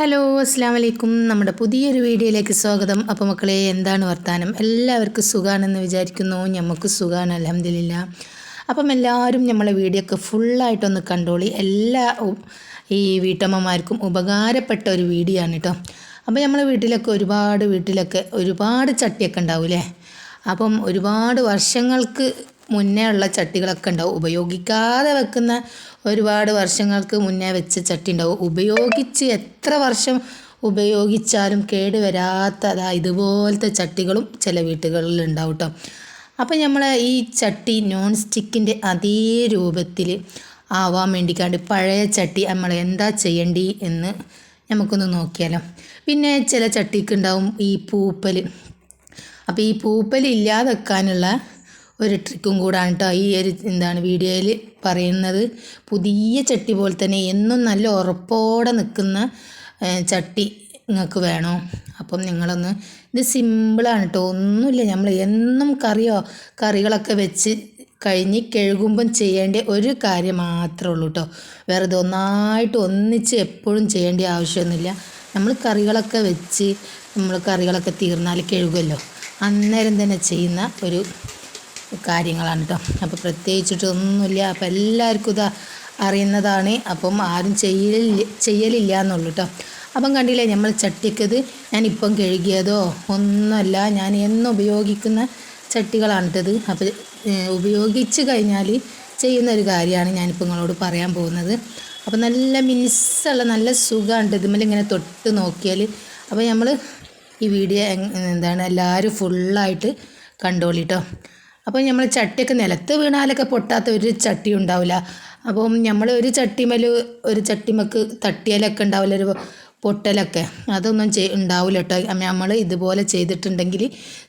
Hello അസ്സാം വലൈക്കും നമ്മുടെ പുതിയൊരു വീഡിയോയിലേക്ക് സ്വാഗതം. അപ്പോൾ മക്കളെ എന്താണ് വർത്താനം? എല്ലാവർക്കും സുഖമാണെന്ന് വിചാരിക്കുന്നു. നമുക്ക് സുഖമാണ് അലഹമില്ല അപ്പം എല്ലാവരും നമ്മളെ വീഡിയോ ഒക്കെ ഫുള്ളായിട്ടൊന്ന് കണ്ടോളി. എല്ലാ ഈ വീട്ടമ്മമാർക്കും ഉപകാരപ്പെട്ട ഒരു വീഡിയോ ആണ് കേട്ടോ അപ്പോൾ നമ്മളെ വീട്ടിലൊക്കെ ഒരുപാട് വീട്ടിലൊക്കെ ഒരുപാട് ചട്ടിയൊക്കെ ഉണ്ടാവില്ലേ അപ്പം ഒരുപാട് വർഷങ്ങൾക്ക് മുന്നേ ഉള്ള ചട്ടികളൊക്കെ ഉണ്ടാവും. ഉപയോഗിക്കാതെ വെക്കുന്ന ഒരുപാട് വർഷങ്ങൾക്ക് മുന്നേ വെച്ച ചട്ടി ഉണ്ടാവും. ഉപയോഗിച്ച് എത്ര വർഷം ഉപയോഗിച്ചാലും കേട് വരാത്ത അതാ ഇതുപോലത്തെ ചട്ടികളും ചില വീട്ടുകളിൽ ഉണ്ടാവും കേട്ടോ അപ്പം നമ്മൾ ഈ ചട്ടി നോൺ സ്റ്റിക്കിന്റെ അതേ രൂപത്തിൽ ആവാൻ വേണ്ടിക്കാണ്ട് പഴയ ചട്ടി നമ്മൾ എന്താ ചെയ്യേണ്ടി എന്ന് നമുക്കൊന്ന് നോക്കിയാലോ. പിന്നെ ചില ചട്ടിക്ക് ഉണ്ടാവും ഈ പൂപ്പൽ അപ്പോൾ ഈ പൂപ്പൽ ഇല്ലാതെ വെക്കാനുള്ള ഒരു ട്രിക്കും കൂടാണ് കേട്ടോ ഈ ഒരു എന്താണ് വീഡിയോയിൽ പറയുന്നത്. പുതിയ ചട്ടി പോലെ തന്നെ എന്നും നല്ല ഉറപ്പോടെ നിൽക്കുന്ന ചട്ടി നിങ്ങൾക്ക് വേണോ. അപ്പം നിങ്ങളൊന്ന് ഇത് സിമ്പിളാണ് കേട്ടോ ഒന്നുമില്ല. നമ്മൾ എന്നും കറിയോ കറികളൊക്കെ വെച്ച് കഴിഞ്ഞ് കഴുകുമ്പം ചെയ്യേണ്ട ഒരു കാര്യം മാത്രമേ ഉള്ളൂ കേട്ടോ വേറെ ഇതൊന്നായിട്ട് ഒന്നിച്ച് എപ്പോഴും ചെയ്യേണ്ട ആവശ്യമൊന്നുമില്ല. നമ്മൾ കറികളൊക്കെ വെച്ച് നമ്മൾ കറികളൊക്കെ തീർന്നാൽ കഴുകുമല്ലോ അന്നേരം തന്നെ ചെയ്യുന്ന ഒരു കാര്യങ്ങളാണ് കേട്ടോ അപ്പോൾ പ്രത്യേകിച്ചിട്ടൊന്നുമില്ല. അപ്പം എല്ലാവർക്കും ഇത് അറിയുന്നതാണ്. അപ്പം ആരും ചെയ്യലില്ല ചെയ്യലില്ല എന്നുള്ളൂ കേട്ടോ അപ്പം കണ്ടില്ലേ നമ്മൾ ചട്ടിക്കത് ഞാനിപ്പം കഴുകിയതോ ഒന്നുമല്ല. ഞാൻ എന്നും ഉപയോഗിക്കുന്ന ചട്ടികളാണ് കേട്ടത് അപ്പോൾ ഉപയോഗിച്ച് കഴിഞ്ഞാൽ ചെയ്യുന്ന ഒരു കാര്യമാണ് ഞാനിപ്പോൾ നിങ്ങളോട് പറയാൻ പോകുന്നത്. അപ്പോൾ നല്ല മിനിസ്സുള്ള നല്ല സുഖമുണ്ട് ഇതുമ്മൽ ഇങ്ങനെ തൊട്ട് നോക്കിയാൽ അപ്പോൾ നമ്മൾ ഈ വീഡിയോ എന്താണ് എല്ലാവരും ഫുള്ളായിട്ട് കണ്ടോളിട്ടോ അപ്പോൾ നമ്മൾ ചട്ടിയൊക്കെ നിലത്ത് വീണാലൊക്കെ പൊട്ടാത്ത ഒരു ചട്ടി ഉണ്ടാവില്ല അപ്പം നമ്മൾ ഒരു ചട്ടിമേൽ ഒരു ചട്ടിമക്ക് തട്ടിയാലൊക്കെ ഉണ്ടാവില്ല ഒരു പൊട്ടലൊക്കെ. അതൊന്നും ചെയ് ഉണ്ടാവില്ല കേട്ടോ നമ്മൾ ഇതുപോലെ ചെയ്തിട്ടുണ്ടെങ്കിൽ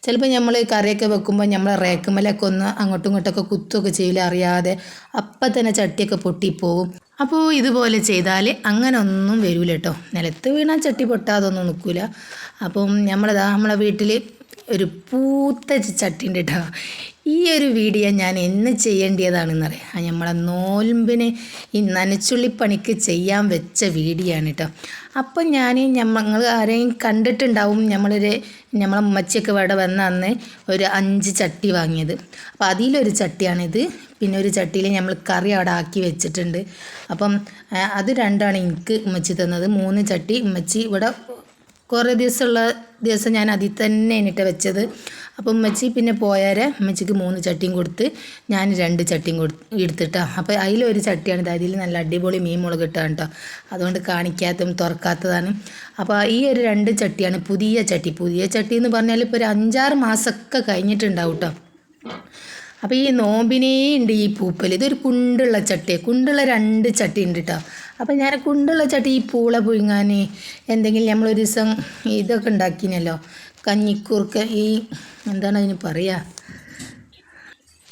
ചിലപ്പോൾ നമ്മൾ കറിയൊക്കെ വെക്കുമ്പോൾ നമ്മൾ റേക്കുമലൊക്കെ ഒന്ന് അങ്ങോട്ടും ഇങ്ങോട്ടൊക്കെ കുത്തുമൊക്കെ ചെയ്യില്ല അറിയാതെ അപ്പം തന്നെ ചട്ടിയൊക്കെ പൊട്ടിപ്പോവും. അപ്പോൾ ഇതുപോലെ ചെയ്താൽ അങ്ങനെ ഒന്നും വരില്ല കേട്ടോ നിലത്ത് വീണാൽ ചട്ടി പൊട്ടാതൊന്നും നിൽക്കില്ല അപ്പം നമ്മളതാ നമ്മളെ വീട്ടിൽ ഒരു പൂത്ത ചട്ടിന്റെ കേട്ടോ ഈ ഒരു വീഡിയോ ഞാൻ എന്ന് ചെയ്യേണ്ടതാണെന്നറിയാം നമ്മളെ നോൽമ്പിന് ഈ നനച്ചുള്ളിപ്പണിക്ക് ചെയ്യാൻ വെച്ച വീഡിയോ ആണ് കേട്ടോ അപ്പം ഞാൻ ഞങ്ങൾ ആരെയും കണ്ടിട്ടുണ്ടാവും നമ്മളൊരു നമ്മളെ ഉമ്മച്ചിയൊക്കെ ഇവിടെ വന്ന അന്ന് ഒരു അഞ്ച് ചട്ടി വാങ്ങിയത്. അപ്പോൾ അതിലൊരു ചട്ടിയാണിത്. പിന്നെ ഒരു ചട്ടിയിൽ നമ്മൾ കറി അവിടെ ആക്കി വെച്ചിട്ടുണ്ട്. അപ്പം അത് രണ്ടാണ് എനിക്ക് ഉമ്മച്ചി തന്നത്. മൂന്ന് ചട്ടി ഉമ്മച്ചി ഇവിടെ കുറേ ദിവസമുള്ള ദിവസം ഞാൻ അതിൽ തന്നെ എന്നിട്ട് വെച്ചത്. അപ്പം ഉമ്മച്ചി പിന്നെ പോയാരെ ഉമ്മച്ചിക്ക് മൂന്ന് ചട്ടിയും കൊടുത്ത് ഞാൻ രണ്ട് ചട്ടിയും കൊടു എടുത്തിട്ടാ. അപ്പോൾ അതിലൊരു ചട്ടിയാണ്. അതിൽ നല്ല അടിപൊളി മീൻ മുളക് ഇട്ടാണ് കേട്ടോ അതുകൊണ്ട് കാണിക്കാത്തതും തുറക്കാത്തതാണ്. അപ്പോൾ ഈ ഒരു രണ്ട് ചട്ടിയാണ് പുതിയ ചട്ടി. പുതിയ ചട്ടി എന്ന് പറഞ്ഞാൽ ഇപ്പോൾ ഒരു അഞ്ചാറ് മാസമൊക്കെ കഴിഞ്ഞിട്ടുണ്ടാവും കേട്ടോ അപ്പോൾ ഈ നോമ്പിനേ ഉണ്ട് ഈ പൂപ്പൽ. ഇതൊരു കുണ്ടുള്ള ചട്ടി. കുണ്ടുള്ള രണ്ട് ചട്ടി ഉണ്ട് കേട്ടോ അപ്പോൾ ഞാൻ കുണ്ടുള്ള ചട്ടി ഈ പൂള പുഴുങ്ങാൻ എന്തെങ്കിലും നമ്മളൊരു ദിവസം ഇതൊക്കെ ഉണ്ടാക്കിനല്ലോ. കഞ്ഞിക്കൂർക്ക ഈ എന്താണ് അതിന് പറയുക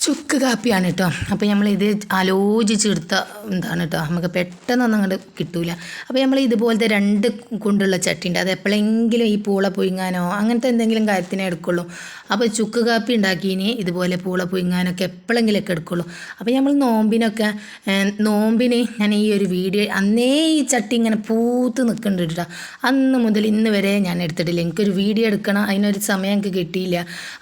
ചുക്ക് കാപ്പിയാണ് കേട്ടോ. അപ്പോൾ നമ്മൾ ഇത് ആലോചിച്ചെടുത്ത എന്താണ് കേട്ടോ. നമുക്ക് പെട്ടെന്നൊന്നും അങ്ങോട്ട് കിട്ടൂല. അപ്പോൾ നമ്മൾ ഇതുപോലത്തെ രണ്ട് കൊണ്ടുള്ള ചട്ടി ഉണ്ട് അത് എപ്പോഴെങ്കിലും ഈ പൂള പുഴുങ്ങാനോ അങ്ങനത്തെ എന്തെങ്കിലും കാര്യത്തിനേ എടുക്കുള്ളൂ. അപ്പോൾ ചുക്ക് കാപ്പി ഉണ്ടാക്കിയിനി ഇതുപോലെ പൂള പുഴുങ്ങാനൊക്കെ എപ്പോഴെങ്കിലുമൊക്കെ എടുക്കുള്ളൂ. അപ്പോൾ നമ്മൾ നോമ്പിനൊക്കെ നോമ്പിന് ഞാൻ ഈ ഒരു വീഡിയോ അന്നേ ഈ ചട്ടി ഇങ്ങനെ പൂത്ത് നിൽക്കുന്നുണ്ട് കേട്ടോ. അന്ന് മുതൽ ഇന്ന് വരെ ഞാൻ എടുത്തിട്ടില്ല. എനിക്കൊരു വീഡിയോ എടുക്കണം. അതിനൊരു സമയം എനിക്ക് കിട്ടിയില്ല.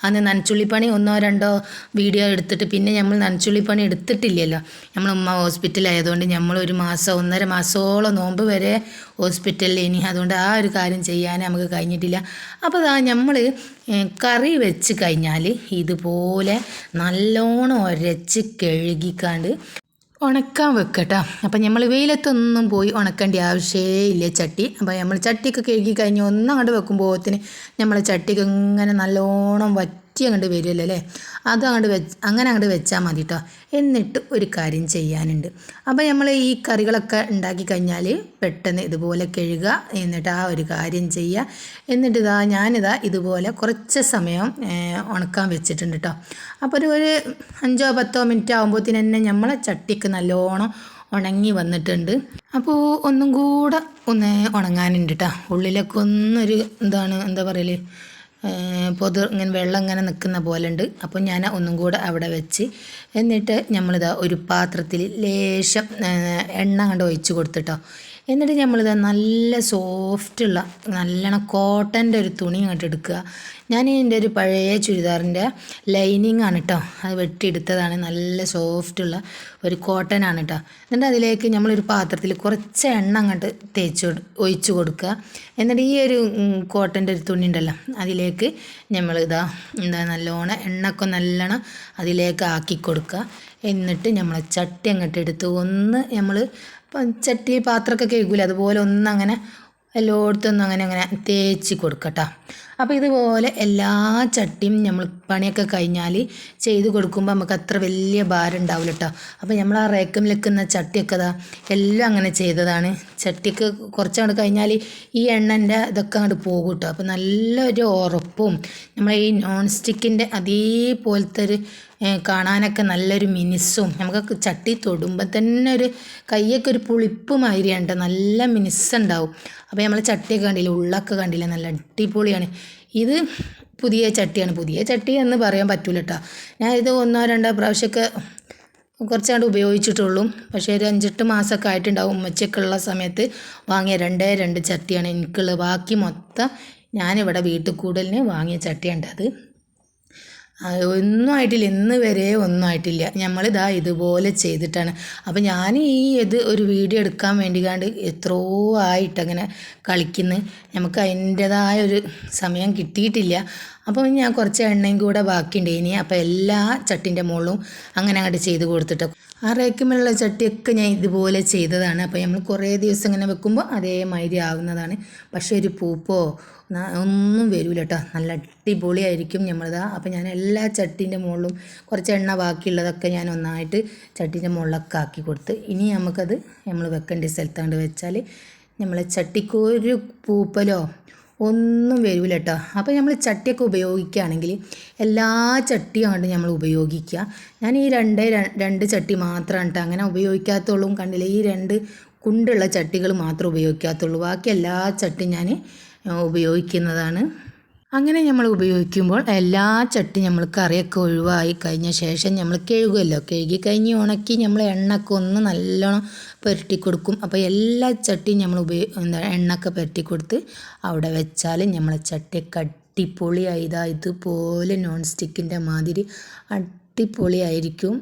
അന്ന് നനച്ചുള്ളിപ്പണി ഒന്നോ രണ്ടോ വീഡിയോ എടുത്തിട്ട് പിന്നെ നമ്മൾ നനച്ചുള്ളിപ്പണി എടുത്തിട്ടില്ലല്ലോ. നമ്മൾ ഉമ്മ ഹോസ്പിറ്റലായതുകൊണ്ട് നമ്മൾ ഒരു മാസം ഒന്നര മാസോളം നോമ്പ് വരെ ഹോസ്പിറ്റലിൽ ഇനി അതുകൊണ്ട് ആ ഒരു കാര്യം ചെയ്യാൻ നമുക്ക് കഴിഞ്ഞിട്ടില്ല. അപ്പോൾ അതാ നമ്മൾ കറി വെച്ച് കഴിഞ്ഞാൽ ഇതുപോലെ നല്ലോണം ഒരച്ച് കഴുകിക്കാണ്ട് ഉണക്കാൻ വെക്കട്ടോ. അപ്പം നമ്മൾ വെയിലത്തൊന്നും പോയി ഉണക്കേണ്ട ആവശ്യമേ ഇല്ല ചട്ടി. അപ്പോൾ നമ്മൾ ചട്ടിയൊക്കെ കഴുകി കഴിഞ്ഞ് ഒന്ന് അങ്ങോട്ട് വെക്കുമ്പോഴത്തിന് നമ്മൾ ചട്ടിക്ക് ഇങ്ങനെ നല്ലോണം വറ്റി അങ്ങോട്ട് വരുമല്ലോ അല്ലേ അത് അങ്ങോട്ട് വെച്ച് അങ്ങനെ അങ്ങോട്ട് വെച്ചാൽ മതി കേട്ടോ എന്നിട്ട് ഒരു കാര്യം ചെയ്യാനുണ്ട്. അപ്പോൾ നമ്മൾ ഈ കറികളൊക്കെ ഉണ്ടാക്കി കഴിഞ്ഞാൽ പെട്ടെന്ന് ഇതുപോലെ കഴുകുക എന്നിട്ട് ആ ഒരു കാര്യം ചെയ്യുക എന്നിട്ട് ഇതാ ഞാനിതാ ഇതുപോലെ കുറച്ച് സമയം ഉണക്കാൻ വെച്ചിട്ടുണ്ട് കേട്ടോ അപ്പോൾ ഒരു ഒരു അഞ്ചോ പത്തോ മിനിറ്റ് ആകുമ്പോഴത്തേന് തന്നെ നമ്മളെ ചട്ടിക്ക് നല്ലോണം ഉണങ്ങി വന്നിട്ടുണ്ട്. അപ്പോൾ ഒന്നും കൂടെ ഒന്ന് ഉണങ്ങാനുണ്ട് കേട്ടോ ഉള്ളിലൊക്കെ ഒന്നൊരു എന്താണ് എന്താ പറയൽ? പൊതു ഇങ്ങനെ വെള്ളം ഇങ്ങനെ നിൽക്കുന്ന പോലെ ഉണ്ട് അപ്പോൾ ഞാൻ ഒന്നും കൂടെ അവിടെ വെച്ച് എന്നിട്ട് നമ്മളിതാ ഒരു പാത്രത്തിൽ ലേശം എണ്ണ കണ്ട് ഒഴിച്ച് കൊടുത്തിട്ടോ. എന്നിട്ട് നമ്മളിത് നല്ല സോഫ്റ്റുള്ള നല്ലോണം കോട്ടന്റെ ഒരു തുണി ഇങ്ങോട്ട് എടുക്കുക. ഞാൻ എന്റെ ഒരു പഴയ ചുരിദാറിന്റെ ലൈനിങ് ആണ് കേട്ടോ അത് വെട്ടിയെടുത്തതാണ്. നല്ല സോഫ്റ്റുള്ള ഒരു കോട്ടൺ ആണ് കേട്ടോ എന്നിട്ട് അതിലേക്ക് നമ്മളൊരു പാത്രത്തിൽ കുറച്ച് എണ്ണ അങ്ങോട്ട് തേച്ച് ഒഴിച്ചു കൊടുക്കുക. എന്നിട്ട് ഈ ഒരു കോട്ടന്റെ ഒരു തുണി ഉണ്ടല്ലോ അതിലേക്ക് നമ്മൾ ഇതാ എന്താ നല്ലോണം എണ്ണക്കെ നല്ലോണം അതിലേക്ക് ആക്കി കൊടുക്കുക. എന്നിട്ട് നമ്മൾ ചട്ടി അങ്ങോട്ട് എടുത്ത് ഒന്ന് നമ്മൾ ചട്ടി പാത്രമൊക്കെ കേൾക്കില്ല അതുപോലെ ഒന്നങ്ങനെ എല്ലായിടത്തൊന്നും അങ്ങനെ അങ്ങനെ തേച്ച് കൊടുക്കട്ടോ. അപ്പോൾ ഇതുപോലെ എല്ലാ ചട്ടിയും നമ്മൾ പണിയൊക്കെ കഴിഞ്ഞാൽ ചെയ്ത് കൊടുക്കുമ്പോൾ നമുക്ക് അത്ര വലിയ ഭാരം ഉണ്ടാവില്ല കേട്ടോ അപ്പോൾ നമ്മൾ ആ റേക്കം വെക്കുന്ന ചട്ടിയൊക്കെ അതാ എല്ലാം അങ്ങനെ ചെയ്തതാണ്. ചട്ടിയൊക്കെ കുറച്ചങ്ങോട്ട് കഴിഞ്ഞാൽ ഈ എണ്ണന്റെ ഇതൊക്കെ അങ്ങോട്ട് പോകും കേട്ടോ അപ്പോൾ നല്ലൊരു ഉറപ്പും നമ്മളെ ഈ നോൺ സ്റ്റിക്കിന്റെ അതേപോലത്തെ ഒരു കാണാനൊക്കെ നല്ലൊരു മിനിസ്സും നമുക്ക് ചട്ടി തൊടുമ്പോൾ തന്നെ ഒരു കയ്യൊക്കെ ഒരു പുളിപ്പ് മാതിരിയാണ്. നല്ല മിനിസ്സുണ്ടാവും അപ്പോൾ നമ്മൾ ചട്ടിയൊക്കെ കണ്ടില്ല ഉള്ളൊക്കെ കണ്ടില്ല നല്ല അടിപൊളിയാണ്. ഇത് പുതിയ ചട്ടിയാണ്. പുതിയ ചട്ടി എന്ന് പറയാൻ പറ്റൂല കേട്ടോ ഞാൻ ഇത് ഒന്നോ രണ്ടോ പ്രാവശ്യമൊക്കെ കുറച്ചാണ്ട് ഉപയോഗിച്ചിട്ടുള്ളൂ. പക്ഷേ ഒരു അഞ്ചെട്ട് മാസമൊക്കെ ആയിട്ടുണ്ടാവും ഉമ്മച്ചക്കുള്ള സമയത്ത് വാങ്ങിയ രണ്ടേ രണ്ട് ചട്ടിയാണ് എനിക്കുള്ളത്. ബാക്കി മൊത്തം ഞാനിവിടെ വീട്ടിൽ കൂടലിന് വാങ്ങിയ ചട്ടിയുണ്ട് അത് ഒന്നും ആയിട്ടില്ല. ഇന്ന് വരെ ഒന്നും ആയിട്ടില്ല. നമ്മളിതാ ഇതുപോലെ ചെയ്തിട്ടാണ്. അപ്പം ഞാൻ ഈ ഇത് ഒരു വീഡിയോ എടുക്കാൻ വേണ്ടി കണ്ട് എത്രയോ ആയിട്ട് അങ്ങനെ കളിക്കുന്നു. നമുക്ക് അതിന്റെതായ ഒരു സമയം കിട്ടിയിട്ടില്ല. അപ്പോൾ ഞാൻ കുറച്ച് എണ്ണയും കൂടെ ബാക്കിയുണ്ട്. ഇനി അപ്പോൾ എല്ലാ ചട്ടിന്റെ മുകളിലും അങ്ങനെ അങ്ങോട്ട് ചെയ്ത് കൊടുത്തിട്ട്. ആ ചട്ടിയൊക്കെ ഞാൻ ഇതുപോലെ ചെയ്തതാണ്. അപ്പോൾ നമ്മൾ കുറേ ദിവസം ഇങ്ങനെ വെക്കുമ്പോൾ അതേമാതിരി ആവുന്നതാണ്. പക്ഷേ ഒരു പൂപ്പോ ഒന്നും വരില്ല കേട്ടോ നല്ല അടിപൊളിയായിരിക്കും നമ്മളിത് അപ്പോൾ ഞാൻ എല്ലാ ചട്ടീന്റെ മുകളിലും കുറച്ച് എണ്ണ ബാക്കിയുള്ളതൊക്കെ ഞാൻ ഒന്നായിട്ട് ചട്ടീന്റെ മുകളിലൊക്കെ ആക്കി കൊടുത്ത് ഇനി നമുക്കത് നമ്മൾ വെക്കേണ്ട സ്ഥലത്താണ്ട് വെച്ചാൽ നമ്മളെ ചട്ടിക്ക് ഒരു പൂപ്പലോ ഒന്നും വരില്ല കേട്ടോ അപ്പോൾ നമ്മൾ ചട്ടിയൊക്കെ ഉപയോഗിക്കുകയാണെങ്കിൽ എല്ലാ ചട്ടിയും കണ്ട് നമ്മൾ ഉപയോഗിക്കുക ഞാൻ ഈ രണ്ട് രണ്ട് ചട്ടി മാത്രമാണ് കേട്ടോ അങ്ങനെ ഉപയോഗിക്കാത്തുള്ളൂ കണ്ടില്ല? ഈ രണ്ട് കുണ്ടുള്ള ചട്ടികൾ മാത്രം ഉപയോഗിക്കാത്തുള്ളൂ. ബാക്കി എല്ലാ ചട്ടിയും ഞാൻ ഉപയോഗിക്കുന്നതാണ്. അങ്ങനെ നമ്മൾ ഉപയോഗിക്കുമ്പോൾ എല്ലാ ചട്ടി നമ്മൾ കറിയൊക്കെ ഒഴിവായി കഴിഞ്ഞ ശേഷം നമ്മൾ കഴുകുമല്ലോ കഴുകി കഴിഞ്ഞ് ഉണക്കി നമ്മൾ എണ്ണയൊക്കെ ഒന്ന് നല്ലോണം പുരട്ടി കൊടുക്കും. അപ്പോൾ എല്ലാ ചട്ടിയും നമ്മൾ ഉപയോഗി എന്താ എണ്ണയൊക്കെ പുരട്ടി കൊടുത്ത് അവിടെ വെച്ചാൽ നമ്മളെ ചട്ടി അടിപൊളിയായി. ഇതാ ഇതുപോലെ നോൺ സ്റ്റിക്കിന്റെ മാതിരി അടിപൊളിയായിരിക്കും.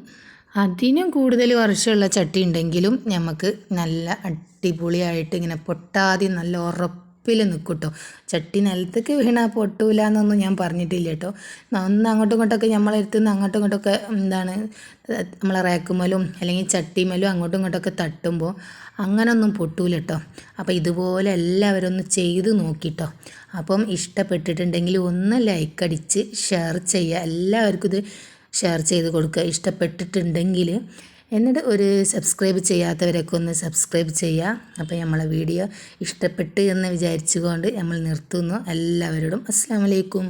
അതിനും കൂടുതൽ വർഷമുള്ള ചട്ടി ഉണ്ടെങ്കിലും നമുക്ക് നല്ല അടിപൊളിയായിട്ട് ഇങ്ങനെ പൊട്ടാതെ നല്ല ഉറപ്പിൽ നിൽക്കും കേട്ടോ ചട്ടി നിലത്തേക്ക് വീണാൽ പൊട്ടൂല എന്നൊന്നും ഞാൻ പറഞ്ഞിട്ടില്ല കേട്ടോ. ഒന്ന് അങ്ങോട്ടും ഇങ്ങോട്ടൊക്കെ നമ്മളെ അടുത്തുനിന്ന് അങ്ങോട്ടും ഇങ്ങോട്ടൊക്കെ എന്താണ് നമ്മളെ റേക്കുമലും അല്ലെങ്കിൽ ചട്ടിമലും അങ്ങോട്ടും ഇങ്ങോട്ടൊക്കെ തട്ടുമ്പോൾ അങ്ങനൊന്നും പൊട്ടൂല കേട്ടോ. അപ്പോൾ ഇതുപോലെ എല്ലാവരും ഒന്ന് ചെയ്ത് നോക്കിട്ടോ. അപ്പം ഇഷ്ടപ്പെട്ടിട്ടുണ്ടെങ്കിൽ ഒന്ന് ലൈക്ക് അടിച്ച് ഷെയർ ചെയ്യുക. എല്ലാവർക്കും ഇത് ഷെയർ ചെയ്ത് കൊടുക്കുക. ഇഷ്ടപ്പെട്ടിട്ടുണ്ടെങ്കിൽ എന്നിട്ട് ഒരു സബ്സ്ക്രൈബ് ചെയ്യാത്തവരൊക്കെ ഒന്ന് സബ്സ്ക്രൈബ് ചെയ്യുക അപ്പോൾ നമ്മളെ വീഡിയോ ഇഷ്ടപ്പെട്ട് എന്ന് വിചാരിച്ചുകൊണ്ട് നമ്മൾ നിർത്തുന്നു. എല്ലാവരോടും അസ്സാം വലൈക്കും